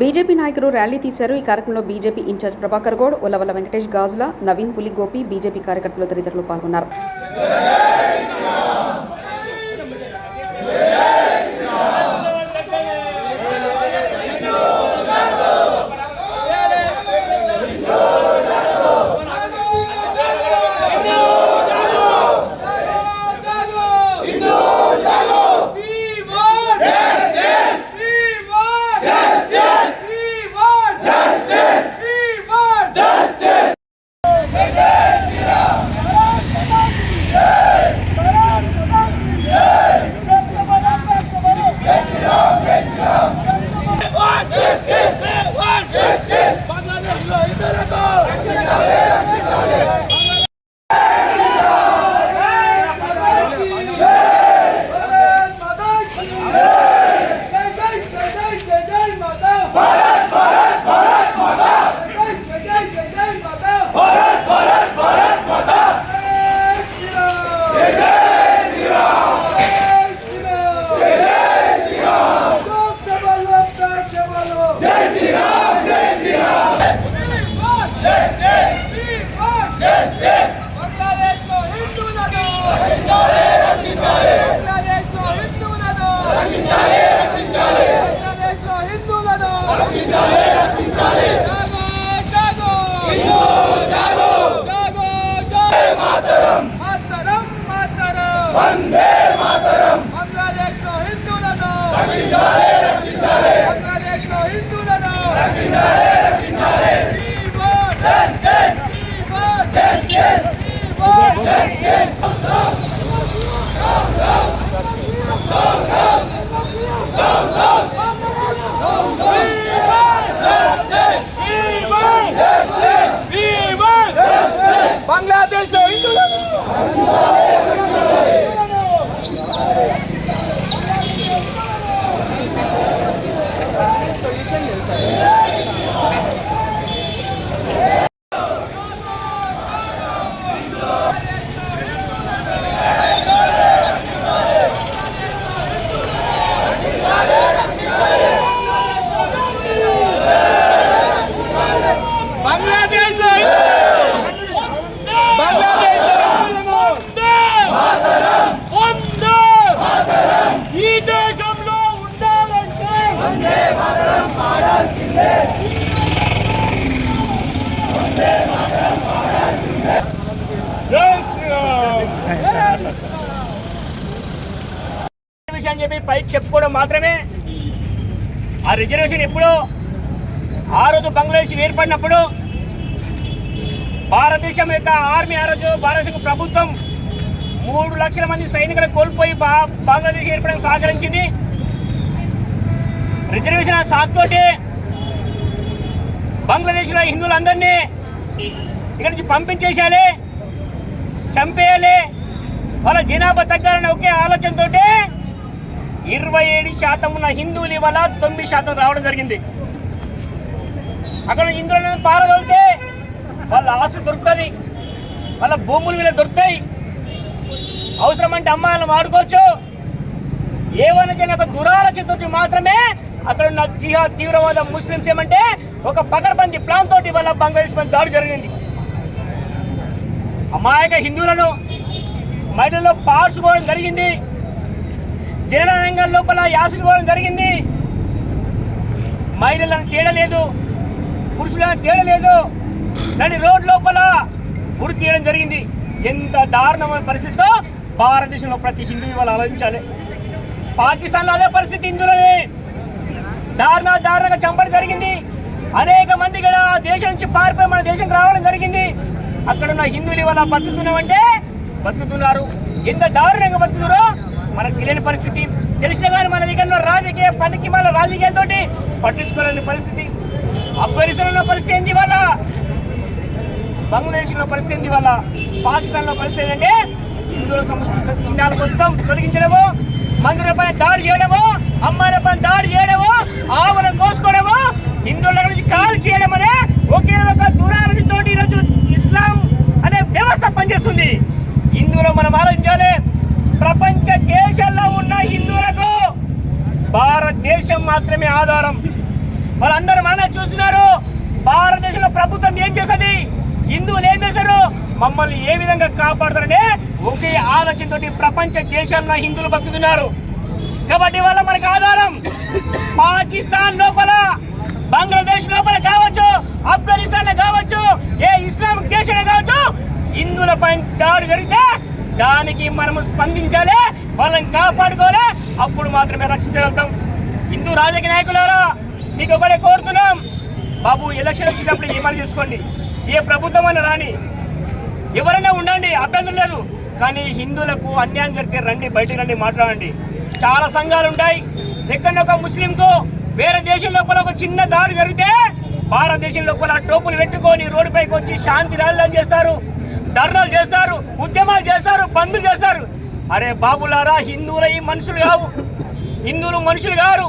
BJP నాయకులు rally తీశారు. ఈ కార్యక్రమంలో BJP incharge Prabhakar Goud Ullavalla Venkatesh Gajula Naveen Puli Gopi BJP కార్యకర్తలు తదితరులు పాల్గొన్నారు. అని చెప్పి పైకి చెప్పుకోవడం మాత్రమే. ఆ రిజర్వేషన్ ఎప్పుడో ఆ రోజు బంగ్లాదేశ్ ఏర్పడినప్పుడు భారతదేశం యొక్క ఆర్మీ ఆ రోజు భారతదేశ ప్రభుత్వం మూడు లక్షల మంది సైనికులు కోల్పోయి బంగ్లాదేశ్ ఏర్పడడం సహకరించింది. రిజర్వేషన్ ఆ సాగుతోటి బంగ్లాదేశ్లో హిందువులందరినీ ఇక్కడి నుంచి పంపించేసేయాలి చంపేయాలి వాళ్ళ జనాభా తగ్గాలనే ఒకే ఆలోచనతోటే ఇరవై ఏడు శాతం ఉన్న హిందువులు ఇవాళ తొమ్మిది శాతం రావడం జరిగింది. అక్కడ హిందువులను పారదోలితే వాళ్ళ ఆశ దొరుకుతుంది వాళ్ళ భూములు వీళ్ళ దొరుకుతాయి. అవసరమంటే అమ్మాయిలను వాడుకోవచ్చు. ఏమైనా చేయని ఒక దురాలోచనతోటి మాత్రమే అక్కడ ఉన్న జిహాద్ తీవ్రవాద ముస్లింస్ ఏమంటే ఒక పకడ్బందీ ప్లాన్ తోటి వల్ల బంగ్లాదేశ్ పైన దాడి జరిగింది. అమాయక హిందువులను మహిళల్లో పార్చుకోవడం జరిగింది. జనరంగం లోపల యాసిడ్ పోవడం జరిగింది. మహిళలను తేడలేదు. పురుషులను తేడలేదు. నడి రోడ్ లోపల ఉరి తీయడం జరిగింది. ఎంత దారుణమైన పరిస్థితితో భారతదేశంలో ప్రతి హిందూ ఇవాళ ఆలోచించాలి. పాకిస్తాన్లో అదే పరిస్థితి హిందువులని దారుణ దారుణంగా చంపడం జరిగింది. అనేక మంది కూడా దేశం నుంచి పారిపోయి మన దేశం రావడం జరిగింది. అక్కడ ఉన్న హిందువులు ఇవాళ బతుకుతున్నామంటే బతుకుతున్నారు. ఎంత దారుణంగా బతుకుతున్నారో మనకు తెలియని పరిస్థితి. తెలిసిన కానీ మన దగ్గర రాజకీయ పనికి మన రాజకీయాలతో పట్టించుకోలేని పరిస్థితి. ఆఫ్ఘనిస్తాన్ పరిస్థితి ఏంది ఇవాళ? బంగ్లాదేశ్లో పరిస్థితి ఏంది ఇవాళ? పాకిస్తాన్లో పరిస్థితి ఏంటంటే హిందువుల సమస్య చిన్నాలు మొత్తం తొలగించడము మందుల పైన దాడి చేయడము అమ్మాయిల పైన దాడి చేయడము ఆవులను కోసుకోవడము హిందువుల నుంచి కాల్ చేయడం అనే ఒకే ఒక దురాలోచనతో ఈరోజు ఇస్లాం అనే వ్యవస్థ పనిచేస్తుంది హిందువులు మనం ఆలోచించాలి ప్రపంచ దేశం మాత్రమే ఆధారం. వాళ్ళందరూ మన చూస్తున్నారు. భారతదేశంలో ప్రభుత్వం ఏం చేస్తుంది? హిందువులు ఏం చేశారు మమ్మల్ని ఏ విధంగా కాపాడుతారనే ఒకే ఆలోచనతోటి ప్రపంచ దేశాల్లో హిందువులు బతుకుతున్నారు. కాబట్టి వల్ల మనకు ఆధారం పాకిస్తాన్ లోపల బంగ్లాదేశ్ లోపల కావచ్చు ఆఫ్ఘనిస్తాన్లో కావచ్చు ఏ ఇస్లామిక్ దేశంలో కావచ్చు హిందువులపై దాడి జరిగితే దానికి మనము స్పందించాలి వాళ్ళని కాపాడుకోవాలి అప్పుడు మాత్రమే రక్షించగలుగుతాం. హిందూ రాజకీయ నాయకులారా మీకు ఒకటే కోరుతున్నాం. బాబు ఎలక్షన్ వచ్చినప్పుడు ఏమని చేసుకోండి. ఏ ప్రభుత్వం అని రాని. ఎవరైనా ఉండండి అభ్యంతరం లేదు. కానీ హిందువులకు అన్యాయం జరిగితే రండి బయటికి రండి మాట్లాడండి. చాలా సంఘాలు ఉంటాయి. ఎక్కడ ఒక ముస్లింకు వేరే దేశం లోపల ఒక చిన్న దాడి జరిగితే భారతదేశం లోపల టోపులు పెట్టుకొని రోడ్డుపైకి వచ్చి శాంతి ర్యాలీలు చేస్తారు. ధర్నాలు చేస్తారు. ఉద్యమాలు చేస్తారు. పందులు చేస్తారు. అరే బాబులారా హిందువుల ఈ మనుషులు కావు. హిందువులు మనుషులు కారు.